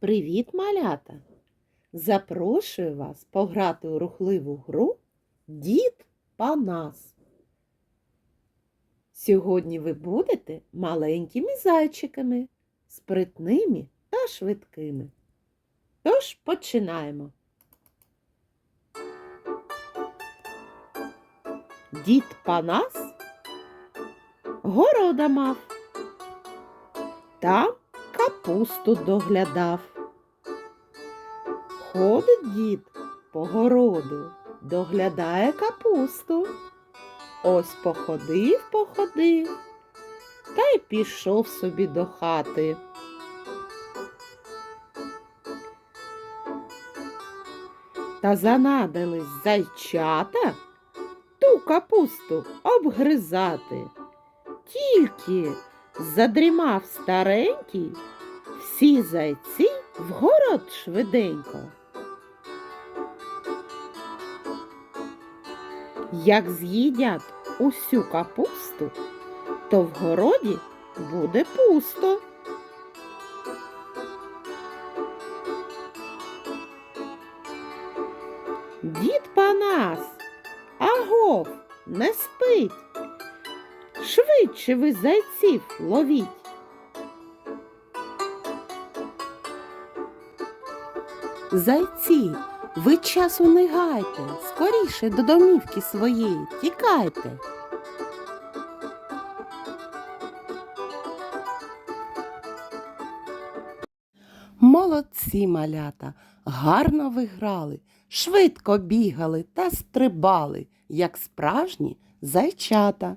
Привіт, малята! Запрошую вас пограти у рухливу гру Дід Панас. Сьогодні ви будете маленькими зайчиками, спритними та швидкими. Тож починаємо. Дід Панас города мав. Там капусту доглядав. Ходить дід по городу, доглядає капусту. Ось походив, походив, та й пішов собі до хати. Та занадились зайчата ту капусту обгризати. Тільки задрімав старенький, всі зайці в город швиденько. Як з'їдять усю капусту, то в городі буде пусто. Дід Панас, агов, не спить. Швидше ви зайців ловіть. Зайці, ви часу не гайте, скоріше до домівки своєї тікайте. Молодці малята, гарно ви грали, швидко бігали та стрибали, як справжні зайчата.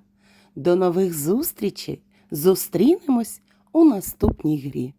До нових зустрічей! Зустрінемось у наступній грі.